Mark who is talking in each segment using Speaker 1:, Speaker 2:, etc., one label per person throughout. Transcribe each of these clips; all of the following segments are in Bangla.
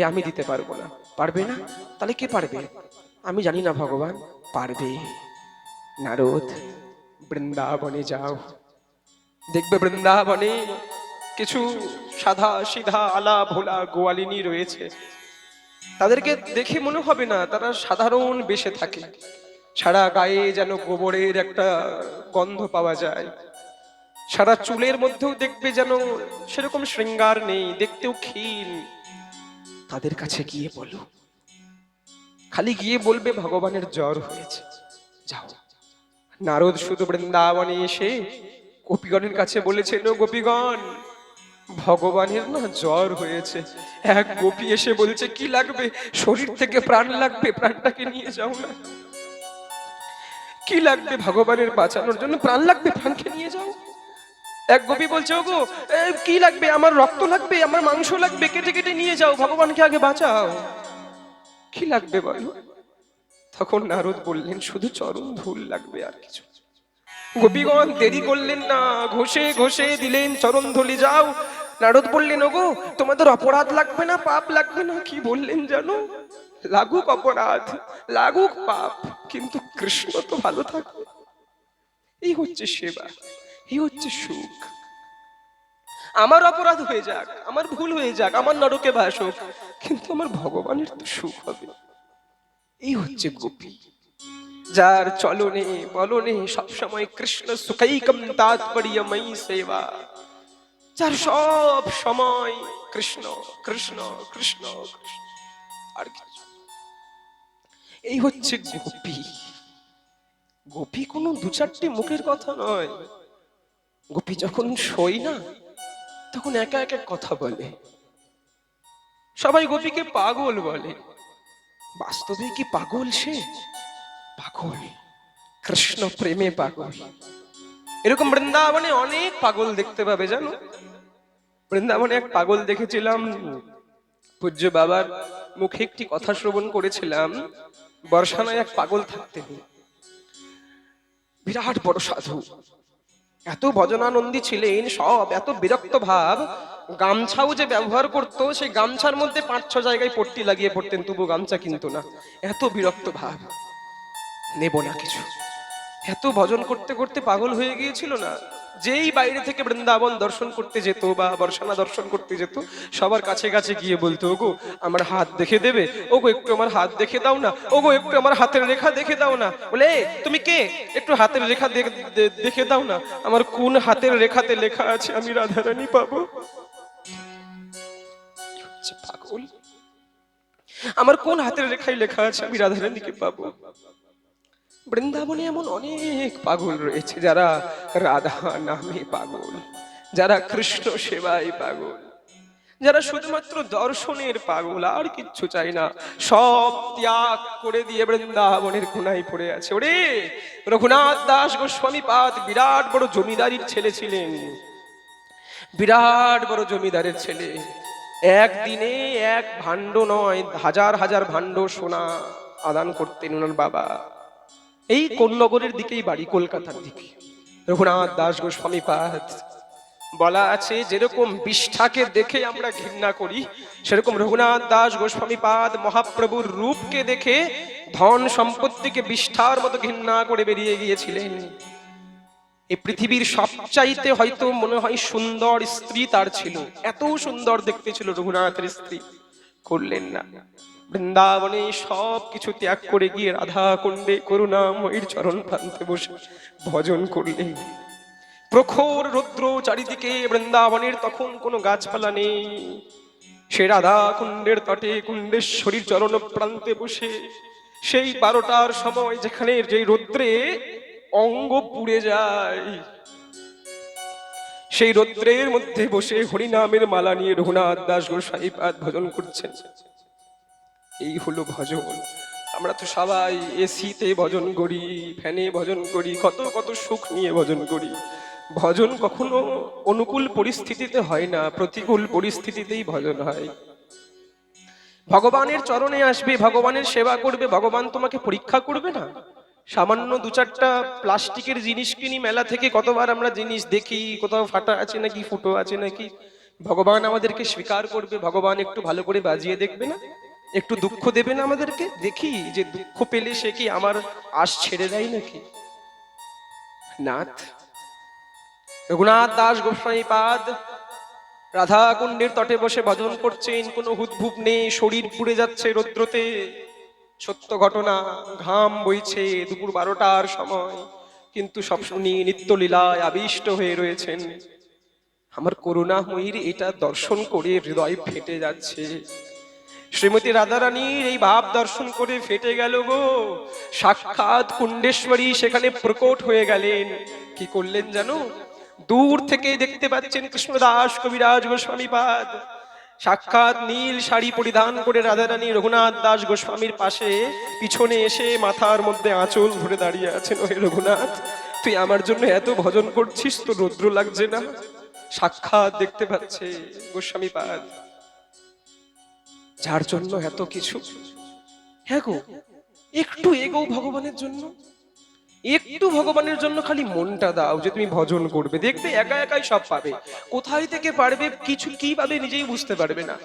Speaker 1: এ আমি দিতে পারব না। পারবে না? তাহলে কে পারবে? আমি জানি না, ভগবান। পারবে। নারদ, বৃন্দাবনে যাও। দেখবে বৃন্দাবনে কিছু সাদা সিধা আলা ভোলা গোয়ালিনী রয়েছে। তাদেরকে দেখে মনে হবে না, তারা সাধারণ বেশে থাকে। সারা গায়ে যেন গোবরের একটা গন্ধ পাওয়া যায়। সারা চুলের মধ্যেও দেখবে যেন সেরকম শৃঙ্গার নেই, দেখতেও ক্ষীণ। তাদের কাছে গিয়ে বলো। খালি গিয়ে বলবে ভগবানের জ্বর হয়েছে। যাও। নারদ শুধু বৃন্দাবনে এসে গোপীগণের কাছে বলেছেন "ও গোপীগণ, ভগবানের না জ্বর হয়েছে। এক গোপী এসে বলছে, কি লাগবে? শরীর থেকে প্রাণ লাগবে, প্রাণটাকে নিয়ে যাও না। কি লাগবে ভগবানের বাঁচানোর জন্য? প্রাণ লাগবে, প্রাণকে নিয়ে যাও। এক গোপী বলছে, ওগো কি লাগবে? আমার রক্ত লাগবে, আমার মাংস লাগবে, কেটে কেটে নিয়ে যাও, ভগবানকে আগে বাঁচাও। কি লাগবে বলো? তখন নারদ বললেন, শুধু চরণ ধুল লাগবে আর কিছু। গোপীগণ দেরি করলেন না, ঘষে ঘষে দিলেন, চরণ ধুলি যাও। নারদ বললেন, ওগো, তোমাদের অপরাধ লাগবে না, পাপ লাগবে না, কি বললেন জানো? লাগুক অপরাধ, লাগুক পাপ, কিন্তু কৃষ্ণ তো ভালো থাকবে এই হচ্ছে সেবা। এই হচ্ছে সুখ। আমার অপরাধ হয়ে যাক, আমার ভুল হয়ে যাক, আমার নরকে বাস হোক, কিন্তু আমার ভগবানের তো সুখ হবে। এই হচ্ছে গোপী। যার চলনে, বলনে সবসময় কৃষ্ণ সুখৈকম তাৎপর্যময়ী সেবা। যার সব সময় কৃষ্ণ কৃষ্ণ কৃষ্ণ আর এই হচ্ছে গোপী। গোপী কোনো দু চারটি মুখের কথা নয়। গোপী যখন শোয় না, তখন একা একা কথা বলে। সবাই গোপীকে পাগল বলে। বাস্তবে কি পাগল সে? পাগল। কৃষ্ণ প্রেমে পাগল। এরকম বৃন্দাবনে অনেক পাগল দেখতে পাবে, জানো? বৃন্দাবনে এক পাগল দেখেছিলাম, পূজ্য বাবার মুখে একটি কথা শ্রবণ করেছিলাম, বর্ষানায় এক পাগল থাকতেন। বিরাট বড় সাধু। এত ভজনানন্দী ছিলেন, সব এত বিরক্ত ভাব। গামছাও যে ব্যবহার করতো, সেই গামছার মধ্যে পাঁচ, ছ জায়গায় পট্টি লাগিয়ে পড়তেন তবু গামছা কিন্তু না। এত বিরক্ত ভাব। নেব না কিছু। এত ভজন করতে করতে পাগল হয়ে গিয়েছিল না? যেই বাইরে থেকে বৃন্দাবন দর্শন করতে যেত বা বর্ষানা দর্শন করতে যেত, সবার কাছে কাছে গিয়ে বলতো, ওগো, আমার হাত দেখে দেবে? ওগো, একটু আমার হাত দেখে দাও না। ওগো, একটু আমার হাতের রেখা দেখে দাও না। বলে তুমি কে? একটু হাতের রেখা দেখে দাও না। আমার কোন হাতের রেখাতে লেখা আছে আমি রাধারানী পাবো? পাগল। আমার কোন হাতের রেখায় লেখা আছে আমি রাধারানীকে পাবো? বৃন্দাবনে এমন অনেক পাগল রয়েছে যারা রাধা নামে পাগল, যারা কৃষ্ণ সেবায় পাগল, যারা শুধুমাত্র দর্শনের পাগল, আর কিচ্ছু চাই না। সব ত্যাগ করে দিয়ে বৃন্দাবনের কোনায় পড়ে আছে। ওরে, রঘুনাথ দাস গোস্বামী পাদ বিরাট বড় জমিদারির ছেলে ছিলেন। বিরাট বড় জমিদারের ছেলে। একদিনে এক ভাণ্ড নয়, হাজার হাজার ভাণ্ড সোনা আদান করতেন ওনার বাবা। এই কোন্নগরের দিকেই বাড়ি, কলকাতার দিকে। রঘুনাথ দাস গোস্বামী পাদ বলা আছে, যেরকম বিষ্ঠাকে দেখে আমরা ঘৃণা করি, সেরকম রঘুনাথ দাস গোস্বামী পাদ মহাপ্রভুর রূপকে দেখে ধন সম্পত্তিকে বিষ্ঠার মতো ঘৃণা করে বেরিয়ে গিয়েছিলেন। এই পৃথিবীর সবচাইতে হয়তো মনে হয় সুন্দর স্ত্রী তার ছিল। এত সুন্দর দেখতে ছিল রঘুনাথের স্ত্রী। করলেন না। বৃন্দাবনে সব কিছু ত্যাগ করে গিয়ে রাধা কুণ্ডে করুণাময়ীর চরণ প্রান্তে বসে ভজন করলেন প্রখর রৌদ্র চারিদিকে বৃন্দাবনের তখন কোনো গাছপালা নেই। সে রাধা কুণ্ডের তটে কুণ্ডেশ্বরীর চরণ প্রান্তে বসে সেই বারোটার সময় যেখানে যে রৌদ্রে অঙ্গ পুড়ে যায়। সেই রৌদ্রের মধ্যে বসে হরিনামের মালা নিয়ে রঘুনাথ দাস গোসাই পাদ ভজন করছেন। এই হলো ভজন। আমরা তো সবাই এসিতে ভজন করি, ফ্যানে ভজন করি, কত কত সুখ নিয়ে ভজন করি। ভজন কখনো অনুকূল পরিস্থিতিতে হয় না, প্রতিকূল পরিস্থিতিতেই ভজন হয়। ভগবানের চরণে আসবে, ভগবানের সেবা করবে, ভগবান তোমাকে পরীক্ষা করবে না? সামান্য দু চারটা প্লাস্টিকের জিনিস কিনি, মেলা থেকে কতবার আমরা জিনিস দেখি, কোথাও ফাটা আছে নাকি, ফুটো আছে নাকি? ভগবান আমাদেরকে স্বীকার করবে, ভগবান একটু ভালো করে বাজিয়ে দেখবে না? একটু দুঃখ দেবে না আমাদেরকে? দেখি যে দুঃখ পেলে সে কি আমার আশ ছেড়ে দেয় নাকি? নাথ, রঘুনাথ দাস গোস্বামী পাদ রাধা কুণ্ডের তটে বসে ভজন করছেন, কোনো হুদভুপ নেই, শরীর পুড়ে যাচ্ছে রৌদ্রতে। সত্য ঘটনা, ঘাম বইছে দুপুর বারোটার সময়, কিন্তু সব শুনি নিত্যলীলায় আবিষ্ট হয়ে রয়েছেন। আমার করুণা করুণাময়ীর এটা দর্শন করে হৃদয় ফেটে যাচ্ছে। শ্রীমতী রাধারানীর এই ভাব দর্শন করে ফেটে গেল গো। সাক্ষাৎ কুণ্ডেশ্বরী সেখানে প্রকট হয়ে গেলেন। কি করলেন জানো? দূর থেকে দেখতে পাচ্ছেন কৃষ্ণদাস কবিরাজ গোস্বামী পাদ। সাক্ষাৎ নীল শাড়ি পরিধান করে রাধারানী রঘুনাথ দাস গোস্বামীর পাশে পিছনে এসে মাথার মধ্যে আঁচল ধরে দাঁড়িয়ে আছেন, ওহে রঘুনাথ, তুই আমার জন্য এত ভজন করছিস তো রৌদ্র লাগছে না? সাক্ষাৎ দেখতে পাচ্ছে গোস্বামী পাদ। যার জন্য এত কিছু? হ্যাঁ গো, একটু এগো ভগবানের জন্য। একটু ভগবানের জন্য খালি মনটা দাও যে তুমি ভজন করবে। দেখবে একা একাই সব পাবে। কোথায় থেকে পারবে কিছু কি পাবে নিজেই বুঝতে পারবে না।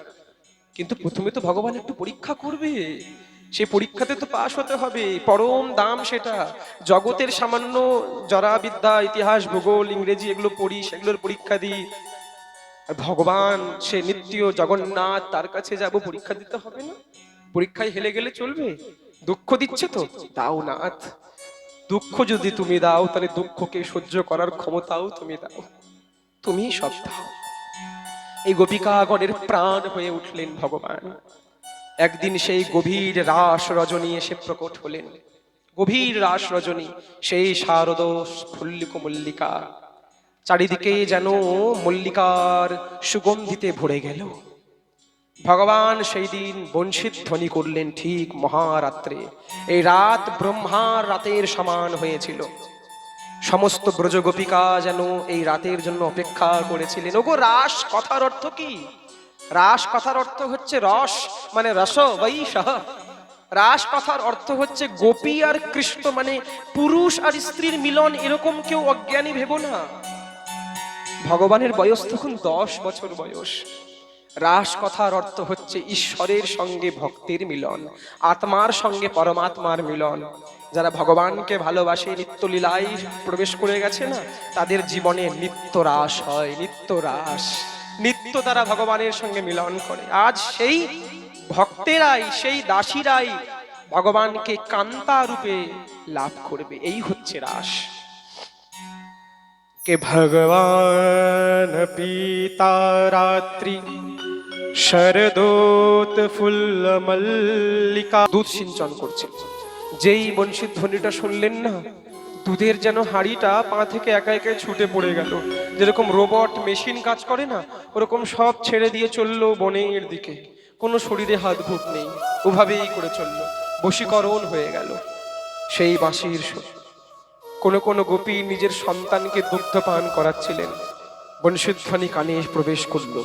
Speaker 1: কিন্তু প্রথমে তো ভগবান একটু পরীক্ষা করবে। সে পরীক্ষাতে তো পাশ হতে হবে। পরম দাম সেটা। জগতের সামান্য জরা বিদ্যা ইতিহাস, ভূগোল, ইংরেজি এগুলো পড়ি, সেগুলোর পরীক্ষা দিই। ভগবান, সে নিত্য জগন্নাথ, তার কাছে যাব, পরীক্ষা দিতে হবে না? পরীক্ষায় হেলে গেলে চলবে? দুঃখ দিচ্ছে তো? দাও নাথ। দুঃখ যদি তুমি দাও, তাহলে দুঃখকে সহ্য করার ক্ষমতাও তুমি দাও। তুমি সব দাও। এই গোপিকাগণের প্রাণ হয়ে উঠলেন ভগবান। একদিন সেই গভীর রাস রজনী এসে প্রকট হলেন। গভীর রাস রজনী, সেই শারদ ফুল্লিক মল্লিকা চারিদিকে যেন মল্লিকার সুগন্ধিতে ভরে গেল। ভগবান সেই দিন বংশীত ধ্বনি করলেন ঠিক মহারাত্রে। এই রাত ব্রহ্মার রাতের সমান হয়েছিল। সমস্ত ব্রজগোপিকা যেন এই রাতের জন্য অপেক্ষা করেছিলেন। ওগো রাস কথার অর্থ কি? রাস কথার অর্থ হচ্ছে রস মানে রস বৈশহ রাস কথার অর্থ হচ্ছে গোপী আর কৃষ্ণ মানে পুরুষ আর স্ত্রীর মিলন এরকম কেউ অজ্ঞানী ভেবো না। ভগবানের বয়স তখন দশ বছর বয়স। রাস কথার অর্থ হচ্ছে ঈশ্বরের সঙ্গে ভক্তের মিলন, আত্মার সঙ্গে পরমাত্মার মিলন। যারা ভগবানকে ভালোবাসে নিত্য লীলায় প্রবেশ করে গেছে না, তাদের জীবনে নিত্য রাস হয় নিত্য রাস নিত্য তারা ভগবানের সঙ্গে মিলন করে। আজ সেই ভক্তেরাই, সেই দাসীরাই ভগবানকে কান্তা রূপে লাভ করবে। এই হচ্ছে রাস के भगवान पीता रात्रि শরদোত ফুল মল্লিকা দুধ সিঞ্চন করছে। যেই বংশীর ধ্বনিটা শুনলেন না, দুধের যেন হাড়িটা পা থেকে একা একা ছুটে পড়ে গেল। যেরকম রোবট মেশিন কাজ করে না, ওরকম সব ছেড়ে দিয়ে চলল বনের দিকে। কোনো শরীরে হাত ঘুট নেই, ওভাবেই করে চলল। বশীকরণ হয়ে গেল। সেই বাঁশির সুর। কোনো কোনো গোপী নিজের সন্তানকে দুগ্ধ পান করাচ্ছিলেন। বংশীধ্বনি কানে প্রবেশ করল।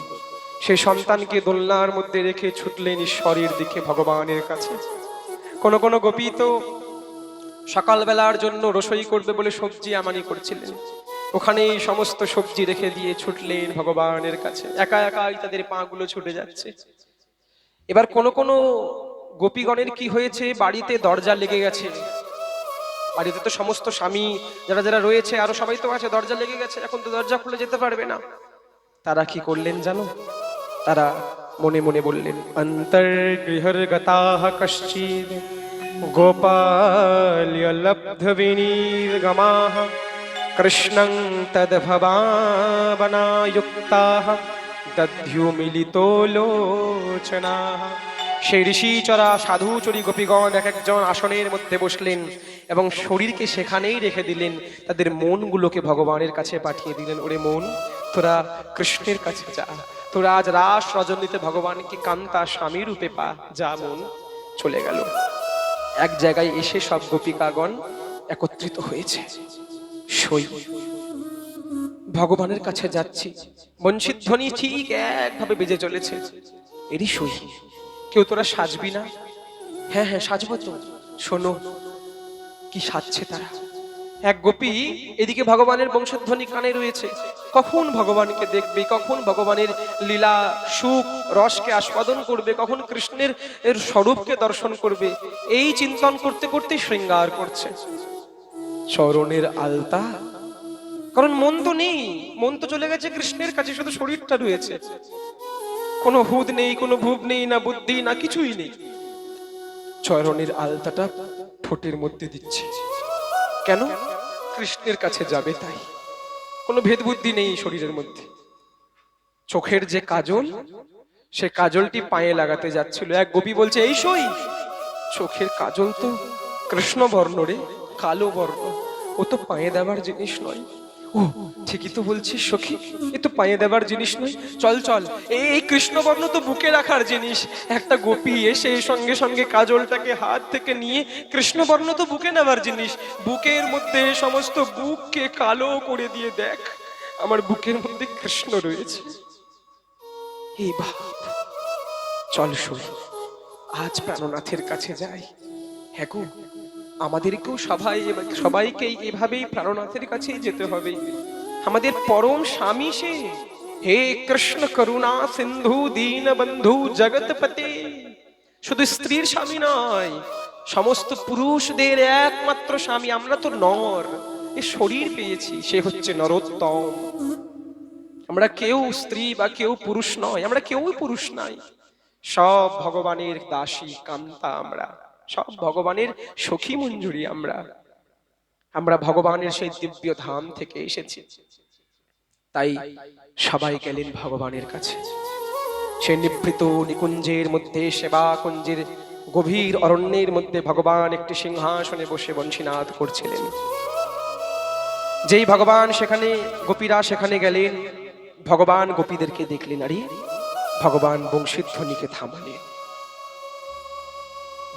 Speaker 1: সেই সন্তানকে দোলনার মধ্যে রেখে ছুটলেন ঈশ্বরের দিকে ভগবানের কাছে। কোন কোন গোপী তো সকালবেলার জন্য রসই করবে বলে সবজি আমানি করছিলেন। ওখানে এই সমস্ত সবজি রেখে দিয়ে ছুটলেন ভগবানের কাছে। একা একাই তাদের পাগুলো ছুটে যাচ্ছে। এবার কোন কোন গোপীগণের কি হয়েছে? বাড়িতে দরজা লেগে গেছে। বাড়িতে তো সমস্ত স্বামী যারা যারা রয়েছে, আরও সবাই তো আছে, দরজা লেগে গেছে, এখন তো দরজা খুলে যেতে পারবে না। তারা কি করলেন জানো? তারা মনে মনে বললেন অন্তর্গৃহর গতাহ কশ্চিদ গোপাল্য লব্ধ বিনীর্গমাহ কৃষ্ণং তদ ভবাবনাযুক্তাহ দধ্যু মিলিতো লোচনাহ সেই ঋষিচরা সাধুচরী গোপীগণ এক একজন আসনের মধ্যে বসলেন এবং শরীরকে সেখানেই রেখে দিলেন। তাদের মনগুলোকে ভগবানের কাছে পাঠিয়ে দিলেন। ওরে মন, তোরা কৃষ্ণের কাছে যা। তোরা আজ রাস রজনীতে ভগবানকে কান্তা স্বামী রূপে পা। যা মন, চলে গেল। এক জায়গায় এসে সব গোপিকাগণ একত্রিত হয়েছে। সই। ভগবানের কাছে যাচ্ছি। বঞ্চিত ধ্বনি ঠিক একভাবে বেজে চলেছে। এরই সই। কেউ তোরা সাজবি না? হ্যাঁ হ্যাঁ সাজবো তো। শোনো, কি সাজছে তারা? এক গোপী এদিকে ভগবানের বংশধ্বনি কানে রয়েছে। কখন ভগবানকে দেখবে? কখন ভগবানের লীলা, সুখ, রসকে আস্বাদন করবে? কখন কৃষ্ণের এর স্বরূপকে দর্শন করবে? এই চিন্তন করতে করতে শৃঙ্গার করছে। চরণের আলতা? কারণ মন তো নেই। মন তো চলে গেছে কৃষ্ণের কাছে, শুধু শরীরটা রয়েছে। কোনো হুদ নেই, কোনো ভূপ নেই, না বুদ্ধি, না কিছুই নেই। চরণের আলতাটা ঠোঁটের মধ্যে দিচ্ছে। কেন? কৃষ্ণের কাছে যাবে তাই। কোনো ভেদ বুদ্ধি নেই শরীরের মধ্যে। চোখের যে কাজল, সে কাজলটি পায়ে লাগাতে যাচ্ছিল। এক গোপী বলছে, এই সই, চোখের কাজল তো কৃষ্ণ বর্ণ রে, কালো বর্ণ। ও তো পায়ে দেওয়ার জিনিস নয়। ও ঠিকই তো বলছিস, সখী। এ তো পায়ে দেওয়ার জিনিস নয়। চল চল, এই কৃষ্ণবর্ণ তো বুকে রাখার জিনিস। একটা গোপী এসে সঙ্গে সঙ্গে কাজলটাকে হাত থেকে নিয়ে কৃষ্ণবর্ণ তো বুকে নেওয়ার জিনিস। বুকের মধ্যে সমস্ত বুককে কালো করে দিয়ে দেখ, আমার বুকের মধ্যে কৃষ্ণ রয়েছে। এই ভাব চল শুই আজ প্রাণনাথের কাছে যাই। হ্যাঁ আমাদেরকেও সবাই সবাইকেই এভাবেই প্রাণনাথের কাছেই যেতে হবে। আমাদের পরম স্বামী সে। হে কৃষ্ণ করুণা সিন্ধু দীন বন্ধু জগৎপতে। শুধু স্ত্রীর স্বামী নয়, সমস্ত পুরুষদের একমাত্র স্বামী, আমরা তো নর। এ শরীর পেয়েছি, সে হচ্ছে নরোত্তম। আমরা কেউ স্ত্রী বা কেউ পুরুষ নয়, আমরা কেউই পুরুষ নাই। সব ভগবানের দাসী, কান্তা আমরা। সব ভগবানের সখী মঞ্জুরি আমরা। আমরা ভগবানের সেই দিব্য ধাম থেকে এসেছি। তাই সবাই গেলেন ভগবানের কাছে। সে নিভৃত নিকুঞ্জের মধ্যে সেবা কুঞ্জের গভীর অরণ্যের মধ্যে ভগবান একটি সিংহাসনে বসে বংশীনাথ করছিলেন। যেই ভগবান সেখানে, গোপীরা সেখানে গেলেন, ভগবান গোপীদেরকে দেখলেন, আরে, ভগবান বংশীধ্বনিকে থামালেন।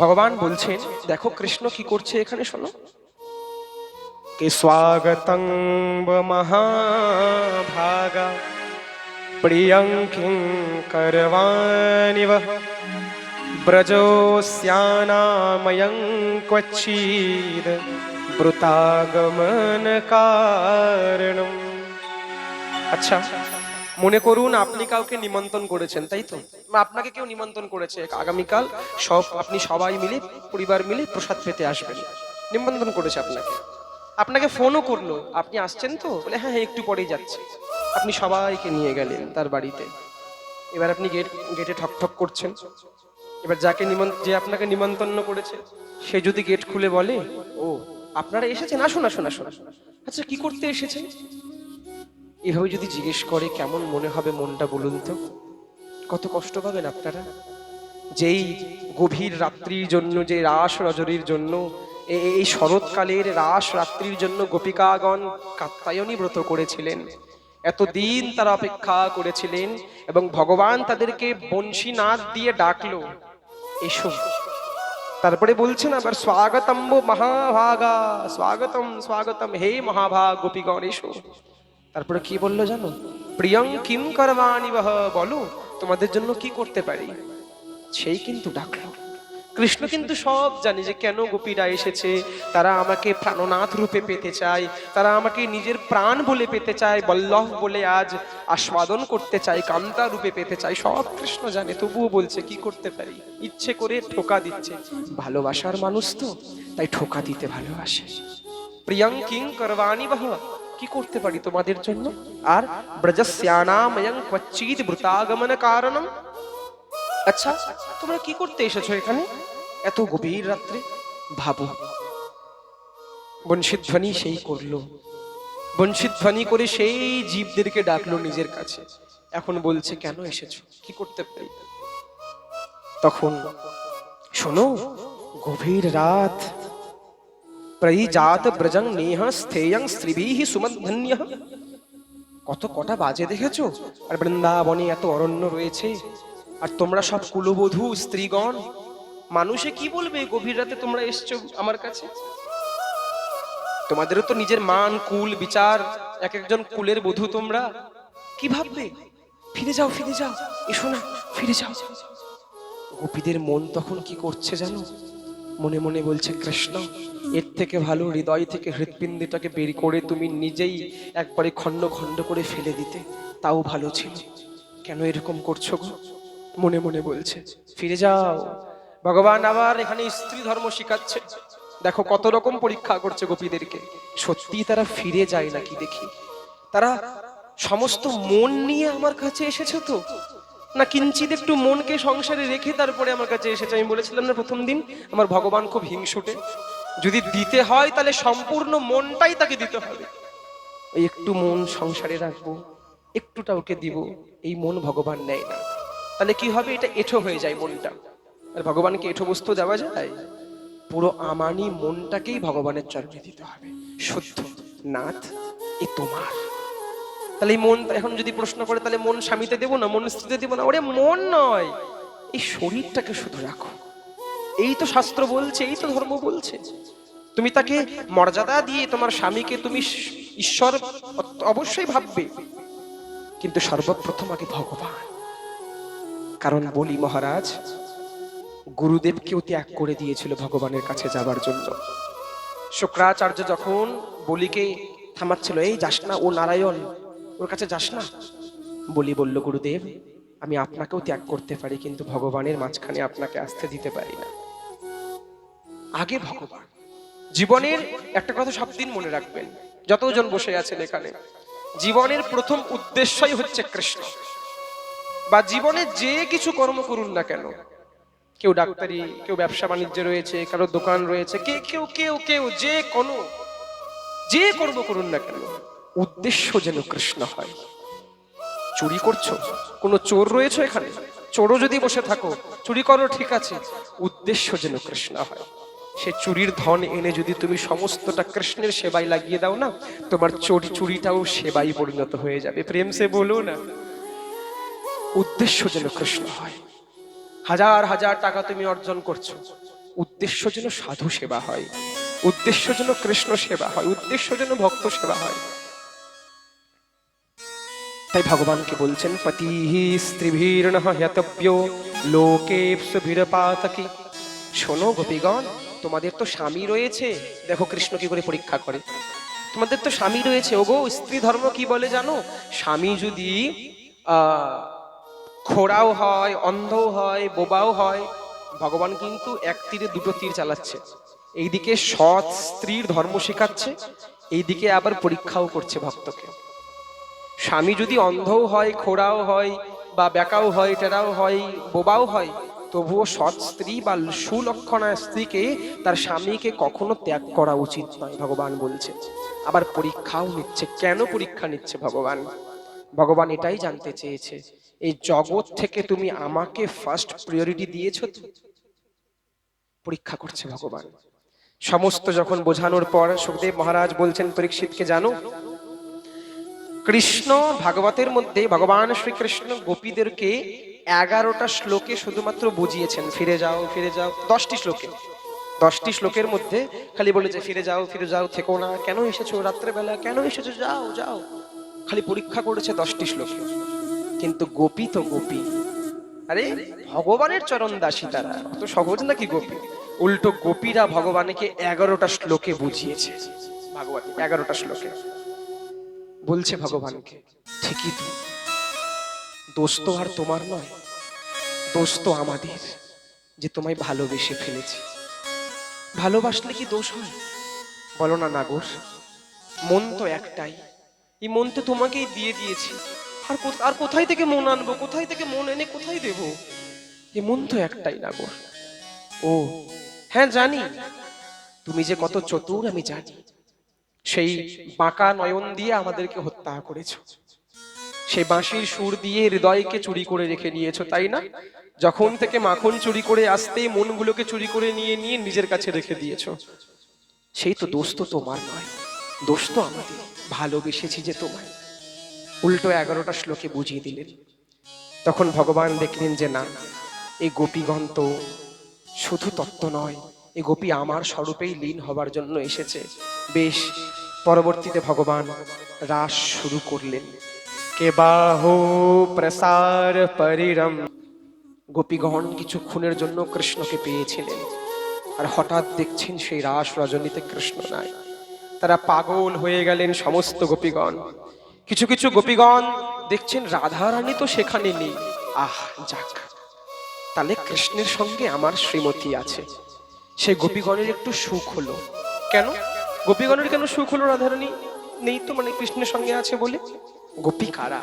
Speaker 1: ভগবান বলছেন, দেখো কৃষ্ণ কি করছে এখানে, শোনো। কে স্বাগতং মহাভাগা, প্রিয়ং কিং করবানিব। ব্রজোস্যানাময়ং ক্বচিদ ব্রুতাগমন কারণম আচ্ছা মনে করুন, আপনি কাউকে নিমন্ত্রণ করেছেন, তাই তো? আপনাকে কেউ নিমন্ত্রণ করেছে। আগামীকাল সব, আপনি সবাই মিলে, পরিবার মিলে প্রসাদ পেতে আসবেন। নিমন্ত্রণ করেছে আপনাকে। আপনাকে ফোনও করল। আপনি আসছেন তো? বলে হ্যাঁ হ্যাঁ একটু পরেই যাচ্ছে। আপনি সবাইকে নিয়ে গেলেন তার বাড়িতে। এবার আপনি গেট, গেটে ঠক ঠক করছেন। এবার যাকে যে আপনাকে নিমন্ত্রণ করেছে, সে যদি গেট খুলে বলে, ও, আপনারা এসেছেন? আসুন আসুন আসুন। আচ্ছা কি করতে এসেছেন? এভাবে যদি জিজ্ঞেস করে কেমন মনে হবে মনটা বলুন তো? কত কষ্ট পাবেন আপনারা? যেই গভীর রাত্রির জন্য, যে রাস রজনীর জন্য এই শরৎকালের রাস রাত্রির জন্য গোপিকাগণ কাত্তায়নী ব্রত করেছিলেন। এতদিন তারা অপেক্ষা করেছিলেন এবং ভগবান তাদেরকে বংশী নাদ দিয়ে ডাকলো, এসো। তারপরে বলছেন আবার স্বাগতম মহাভাগা, স্বাগতম স্বাগতম, হে মহাভাগ গোপীগণ, এসো। তারপরে কি বলল জানো? প্রিয়ং কিম করবানি বহ, বলো, তোমাদের জন্য কি করতে পারি? সেই কিন্তু ডাকলো। কৃষ্ণ কিন্তু সব জানে যে কেন গোপীরা এসেছে। তারা আমাকে প্রাণনাথ রূপে পেতে চায়। তারা আমাকে নিজের প্রাণ বলে পেতে চায়। বল্লভ বলে আজ আস্বাদন করতে চায়, কান্তা রূপে পেতে চায়। সব কৃষ্ণ জানে, তবুও বলছে, কি করতে পারি? ইচ্ছে করে ঠোকা দিচ্ছে। ভালোবাসার মানুষ তো, তাই ঠোকা দিতে ভালোবাসে। প্রিয়ং কিং করবানি বহ কি করতে পারি তোমাদের জন্য? আর ব্রজস্যানাময়ং ক্বচিত ব্রতাগমন কারণম। আচ্ছা তোমরা কি করতে এসেছ এখানে? এত গভীর রাত্রে? ভাবো। বংশীধ্বনি সেই করল। বংশীধ্বনি করে সেই জীবদেরকে ডাকলো নিজের কাছে। এখন বলছে, কেন এসেছ? কি করতে পারি? তখন, শোনো, গভীর রাত প্রজাত ব্রজং নেহ স্থেয়ং স্ত্রীভিঃ সুমধ্বন্য কত কটা বাজে দেখেছ? আর বৃন্দাবনে এত অরণ্য রয়েছে। আর তোমরা সব কুলবধূ, স্ত্রীগণ, মানুষে কি বলবে? গভীর রাতে তোমরা এসছো আমার কাছে? তোমাদেরও তো নিজের মান, কুল, বিচার এক একজন কুলের বধূ তোমরা। কি ভাববে? ফিরে যাও ফিরে যাও, এসো না, ফিরে যাও। গোপীদের মন তখন কি করছে জানো? মনে মনে বলছে, কৃষ্ণ, এর থেকে ভালো হৃদয় থেকে হৃৎপিণ্ডটাকে বের করে তুমি নিজেই একবারে খণ্ড খণ্ড করে ফেলে দিতে। তাও ভালো ছিল। কেন এরকম করছ মনে মনে বলছে, ফিরে যাও। ভগবান আবার এখানে স্ত্রী ধর্ম শিখাচ্ছে। দেখো কত রকম পরীক্ষা করছে গোপীদেরকে। সত্যি তারা ফিরে যায় নাকি দেখি। তারা সমস্ত মন নিয়ে আমার কাছে এসেছে তো? না কিঞ্চিত একটু মনকে সংসারে রেখে তারপরে আমার কাছে এসেছে। আমি বলেছিলাম না প্রথম দিন, আমার ভগবান খুব হিংসুটে। যদি দিতে হয় তাহলে সম্পূর্ণ মনটাই তাকে দিতে হবে। ওই একটু মন সংসারে রাখব, একটুটা ওকে দিব, এই মন ভগবান নেয় না। তাহলে কি হবে? এটা এঠো হয়ে যায় মনটা। আর ভগবানকে এঠো বস্তু দেওয়া যায়? পুরো আমানি মনটাকেই ভগবানের চরণে দিতে হবে। শুদ্ধ নাথ, এ তোমার। তাহলে এই মন এখন যদি প্রশ্ন করে, তাহলে মন স্বামীতে দেবো না, মন স্ত্রীতে দেবো না? ওরে, মন নয়। এই শরীরটাকে শুধু রাখো। এই তো শাস্ত্র বলছে, এই তো ধর্ম বলছে। তুমি তাকে মর্যাদা দিয়ে তোমার স্বামীকে তুমি ঈশ্বর অবশ্যই ভাববে। কিন্তু সর্বপ্রথম আগে ভগবান। কারণ বলি মহারাজ গুরুদেবকেও ত্যাগ করে দিয়েছিল ভগবানের কাছে যাবার জন্য। শুক্রাচার্য যখন বলিকে থামাচ্ছিল, এই যাস না, ও নারায়ণ ওর কাছে যাস না? বলি বলল, গুরুদেব, আমি আপনাকেও ত্যাগ করতে পারি, কিন্তু ভগবানের মাঝখানে আপনাকে আসতে দিতে পারি না। আগে ভগবান, জীবনের একটা কথা সব দিন মনে রাখবেন, যতজন বসে আছেন এখানে। জীবনের প্রথম উদ্দেশ্যই হচ্ছে কৃষ্ণ। বা জীবনে যে কিছু কর্ম করুন না কেন, কেউ ডাক্তারি, কেউ ব্যবসা বাণিজ্য রয়েছে কারও দোকান রয়েছে, কে, কেউ কেউ কেউ, যে কোনো, যে কর্ম করুন না কেন উদ্দেশ্য যেন কৃষ্ণ হয়। চুরি করছ? কোনো চোর রয়েছে এখানে? চোরও যদি বসে থাকো, চুরি করো, ঠিক আছে। উদ্দেশ্য যেন কৃষ্ণ হয়। সে চুরির ধন এনে যদি তুমি সমস্তটা কৃষ্ণের সেবায় লাগিয়ে দাও না, তোমার চুরি চুরিটাও সেবাই পরিণত হয়ে যাবে। প্রেম সে বলো না। উদ্দেশ্য যেন কৃষ্ণ হয়। হাজার হাজার টাকা তুমি অর্জন করছ। উদ্দেশ্য যেন সাধু সেবা হয়। উদ্দেশ্য যেন কৃষ্ণ সেবা হয়। উদ্দেশ্য যেন ভক্ত সেবা হয়। তাই ভগবানকে বলছেন পতি স্ত্রীভীর্ণ হ্যতব্য লোকে সুভিরপাতকি শোনো গোপীগণ, তোমাদের তো স্বামী রয়েছে। দেখো কৃষ্ণ কি করে পরীক্ষা করে। তোমাদের তো স্বামী রয়েছে। ওগো, স্ত্রী ধর্ম কি বলে জানো? স্বামী যদি খোড়াও হয়, অন্ধও হয়, বোবাও হয়, ভগবান কিন্তু এক তীরে দুটো তীর চালাচ্ছে। এইদিকে সৎ স্ত্রীর ধর্ম শেখাচ্ছে, এইদিকে আবার পরীক্ষাও করছে ভক্তকে। স্বামী যদি অন্ধও হয়, খোড়াও হয় বা বেকাও হয়, টেরাও হয়, বোবাও হয়, তবুও সৎ স্ত্রী বা সুলক্ষণা স্ত্রীকে তার স্বামীকে কখনো ত্যাগ করা উচিত নয়, ভগবান বলছে। আবার পরীক্ষাও নিচ্ছে। কেন পরীক্ষা নিচ্ছে ভগবান? ভগবান এটাই জানতে চেয়েছে। এই জগৎ থেকে তুমি আমাকে ফার্স্ট প্রিয়রিটি দিয়েছ পরীক্ষা করছে ভগবান। সমস্ত যখন বোঝানোর পর সুখদেব মহারাজ বলছেন, পরীক্ষিতকে জানো কৃষ্ণ ভাগবতের মধ্যে ভগবান শ্রীকৃষ্ণ গোপীদেরকে এগারোটা শ্লোকে শুধুমাত্র বুঝিয়েছেন, ফিরে যাও ফিরে যাও। দশটি শ্লোকে। দশটি শ্লোকের মধ্যে খালি বলেছে ফিরে যাও ফিরে যাও, থেকো না। কেন এসেছ রাত্রেবেলা? কেন এসেছ? যাও যাও। খালি পরীক্ষা করেছে দশটি শ্লোকে। কিন্তু গোপী তো গোপী। আরে, ভগবানের চরণ দাসী তারা। অত সহজ নাকি গোপী? উল্টো গোপীরা ভগবানকে এগারোটা শ্লোকে বুঝিয়েছে। ভাগবত, এগারোটা শ্লোকে। বলছে ভগবানকে, ঠিকই তো। দোষ তো আর তোমার নয়, দোষ তো আমাদের যে তোমায় ভালোবেসে ফেলেছি। ভালোবাসলে কি দোষ হয়? বলো না নাগর, মন তো একটাই। এই মন তো তোমাকেই দিয়ে দিয়েছি। আর আর কোথায় থেকে মন আনব? কোথায় থেকে মন এনে কোথায় দেব? এই মন তো একটাই নাগর। ও হ্যাঁ জানি। তুমি যে কত চতুর, আমি জানি। সেই বাঁকা নয়ন দিয়ে আমাদেরকে হত্যা করেছ। সেই বাঁশির সুর দিয়ে হৃদয়কে চুরি করে রেখে নিয়েছো তাই না? যখন থেকে মাখন চুরি করে আসতে মনগুলোকে চুরি করে নিয়ে নিয়ে নিজের কাছে রেখে দিয়েছ। সেই তো দোষ তো তোমার নয় দোষ তো আমাদের, ভালোবেসেছি যে তোমায়। উল্টো এগারোটা শ্লোকে বুঝিয়ে দিলেন। তখন ভগবান দেখলেন যে না এই গোপীগণ তো শুধু তত্ত্ব নয় এই গোপী আমার স্বরূপেই লীন হবার জন্য এসেছে। বেশ, পরবর্তীতে ভগবান রাস শুরু করলেন। কে প্রসার পরিরম। গোপীগণ কিছুক্ষণের জন্য কৃষ্ণকে পেয়েছিলেন। আর হঠাৎ দেখছেন সেই রাস রজনীতে কৃষ্ণ নাই। তারা পাগল হয়ে গেলেন সমস্ত গোপীগণ। কিছু কিছু গোপীগণ দেখছেন রাধারানী তো সেখানে নেই। আহ, যাক, তাহলে কৃষ্ণের সঙ্গে আমার শ্রীমতী আছে। সে গোপীগণের একটু সুখ হলো। কেন? গোপীগণের কেন সুখ হলো রাধারানী? নেই তো মানে কৃষ্ণের সঙ্গে আছে বলে। গোপী কারা?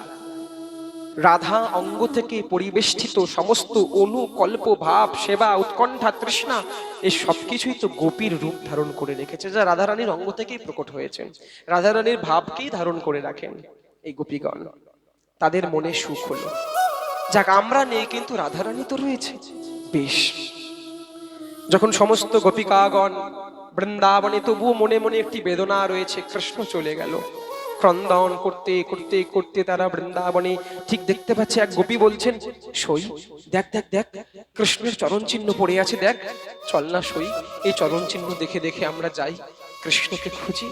Speaker 1: রাধা অঙ্গ থেকে পরিবেষ্টিত সমস্ত অনু, কল্প, ভাব, সেবা, উৎকণ্ঠা, তৃষ্ণা এই সবকিছুই তো গোপীর রূপ ধারণ করে রেখেছে, যা রাধারানীর অঙ্গ থেকেই প্রকট হয়েছে। রাধারানীর ভাবকেই ধারণ করে রাখেন এই গোপীগণ। তাদের মনে সুখ হলো। যাক, আমরা নেই, কিন্তু রাধারানী তো রয়েছে। বেশ যখন সমস্ত গোপিকাগণ বৃন্দাবনে তবুও মনে মনে একটি বেদনা রয়েছে, কৃষ্ণ চলে গেল। ক্রন্দন করতে করতে করতে তারা বৃন্দাবনে ঠিক দেখতে পাচ্ছে, এক গোপী বলছেন, সই, দেখ দেখ দেখ, কৃষ্ণের চরণ চিহ্ন পড়ে আছে, দেখ, চল না সই, এই চরণ চিহ্ন দেখে দেখে আমরা যাই, কৃষ্ণকে খুঁজি।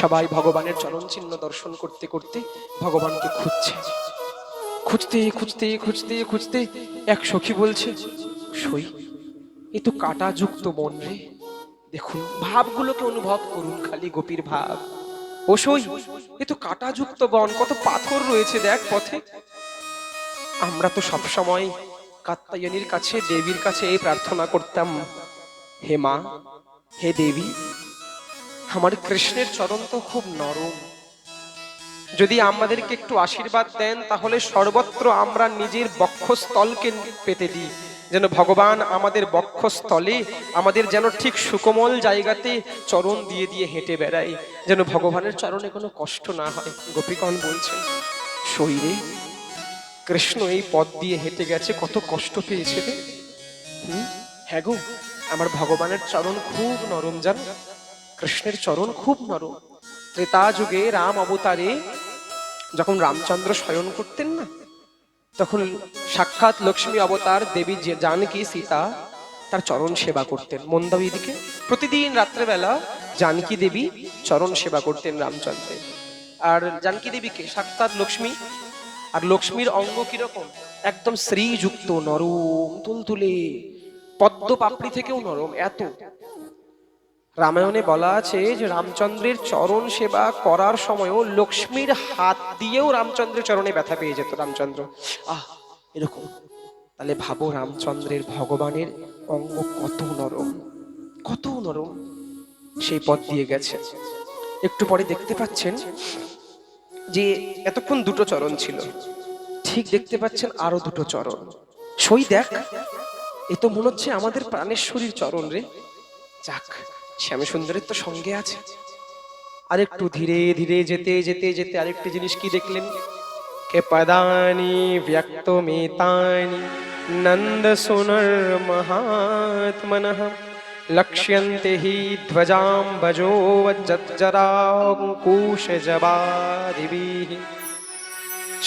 Speaker 1: সবাই ভগবানের চরণ চিহ্ন দর্শন করতে করতে ভগবানকে খুঁজছে। খুঁজতে খুঁজতে খুঁজতে খুঁজতে এক সখী বলছে, সই এ তো কাটা যুক্ত মন রে। দেখুন, ভাবগুলোকে অনুভব করুন খালি গোপীর ভাব। ও সই এ তো কাটা যুক্ত বন, কত পাথর রয়েছে দেখ পথে। আমরা তো সব সময় কাত্তায়নীর কাছে, দেবীর কাছে এই প্রার্থনা করতাম, হে মা, হে দেবী, আমার কৃষ্ণের চরণ তো খুব নরম। যদি আমাদেরকে একটু আশীর্বাদ দেন, তাহলে সর্বত্র আমরা নিজের বক্ষস্থলকে পেতে দিই। যেন ভগবান আমাদের বক্ষস্থলে, আমাদের যেন ঠিক সুকোমল জায়গাতে চরণ দিয়ে দিয়ে হেঁটে বেড়াই যেন ভগবানের চরণে কোনো কষ্ট না হয়। গোপীগণ বলছেন শরীরে কৃষ্ণ এই পথ দিয়ে হেঁটে গেছে, কত কষ্ট পেয়েছে রে? হ্যাঁ গো, আমার ভগবানের চরণ খুব নরম জান, কৃষ্ণের চরণ খুব নরম। ত্রেতা যুগে রাম অবতারে যখন রামচন্দ্র শয়ন করতেন না তখন সাক্ষাৎ লক্ষ্মী অবতার দেবী যে জানকী সীতা তার চরণ সেবা করতেন। মন্দাবী দিকে প্রতিদিন রাত্রেবেলা জানকী দেবী চরণ সেবা করতেন রামচন্দ্রের। আর জানকী দেবীকে সাক্ষাৎ লক্ষ্মী আর লক্ষ্মীর অঙ্গ কীরকম? একদম শ্রীযুক্ত নরম, তুলতুলে। পদ্ম পাপড়ি থেকেও নরম, এত। রামায়ণে বলা আছে যে রামচন্দ্রের চরণ সেবা করার সময়ও লক্ষ্মীর হাত দিয়েও রামচন্দ্রের চরণে ব্যথা পেয়ে যেত রামচন্দ্র। আহ, এরকম। তাহলে ভাবো রামচন্দ্রের ভগবানের অঙ্গ কত নরম কত নরম। সেই পথ দিয়ে গেছে। একটু পরে দেখতে পাচ্ছেন যে এতক্ষণ দুটো চরণ ছিল। ঠিক দেখতে পাচ্ছেন আরও দুটো চরণ। সই দেখ, এ তো মনে হচ্ছে আমাদের প্রাণেশ্বরীর চরণ রে। যাক শ্যাম সুন্দরের তো সঙ্গে আছে। আরেকটু ধীরে ধীরে যেতে যেতে যেতে আরেকটি জিনিস কি দেখলেন? কে পদানি ব্যক্ত মেতানি, নন্দ সোনর মহাত্মন, লক্ষ্যন্তে হি ধ্বজাম ভজো জরাঙ্কুশ জবাদিবি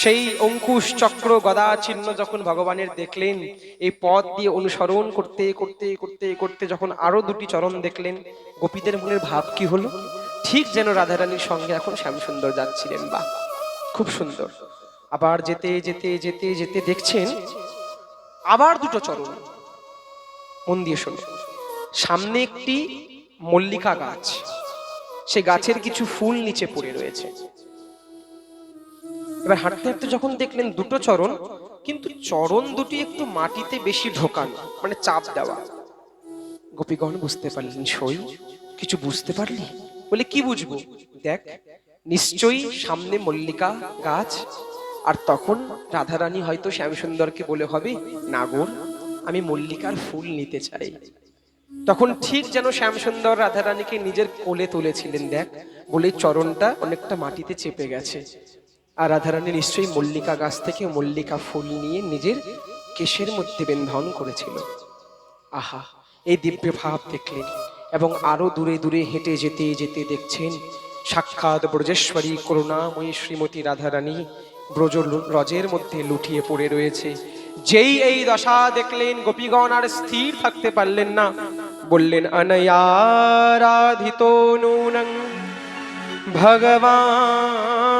Speaker 1: সেই অঙ্কুশ চক্র গদা চিহ্ন যখন ভগবানের দেখলেন, এই পথ দিয়ে অনুসরণ করতে করতে করতে করতে যখন আরও দুটি চরণ দেখলেন, গোপীদের মনের ভাব কি হলো? ঠিক যেন রাধারানীর সঙ্গে এখন শ্যামসুন্দর যাচ্ছিলেন বা খুব সুন্দর। আবার যেতে যেতে যেতে যেতে দেখছেন, আবার দুটো চরণ। মন দিয়ে শোনো, সামনে একটি মল্লিকা গাছ, সে গাছের কিছু ফুল নিচে পড়ে রয়েছে। এবার হাঁটতে হাঁটতে যখন দেখলেন দুটো চরণ, কিন্তু চরণ দুটি একটু মাটিতে বেশি ঢোকানো মানে চাপ দেওয়া। গোপীগণ বুঝতে পারলেন, সই, কিছু বুঝতে পারলি? বলে, কি বুঝব? দেখ, নিশ্চয়ই সামনে মল্লিকা গাছ, আর তখন রাধারানী হয়তো শ্যামসুন্দরকে বলে হবে, নাগর, আমি মল্লিকার ফুল নিতে চাই। তখন ঠিক যেন শ্যামসুন্দর রাধারানীকে নিজের কোলে তুলেছিলেন, দেখ। বলে, চরণটা অনেকটা মাটিতে চেপে গেছে। আর রাধারানী নিশ্চয়ই মল্লিকা গাছ থেকে মল্লিকা ফুল নিয়ে নিজের কেশের মধ্যে বেন্ধন করেছিল। আহা, এই দিব্য ভাব দেখলেন এবং আরও দূরে দূরে হেঁটে যেতে যেতে দেখছেন সাক্ষাৎ ব্রজেশ্বরী করুণাময়ী শ্রীমতী রাধারানী ব্রজ রজের মধ্যে লুটিয়ে পড়ে রয়েছে। যেই এই দশা দেখলেন, গোপীগণ আর স্থির থাকতে পারলেন না। বললেন, অনয়ারাধিত নূনং ভগবান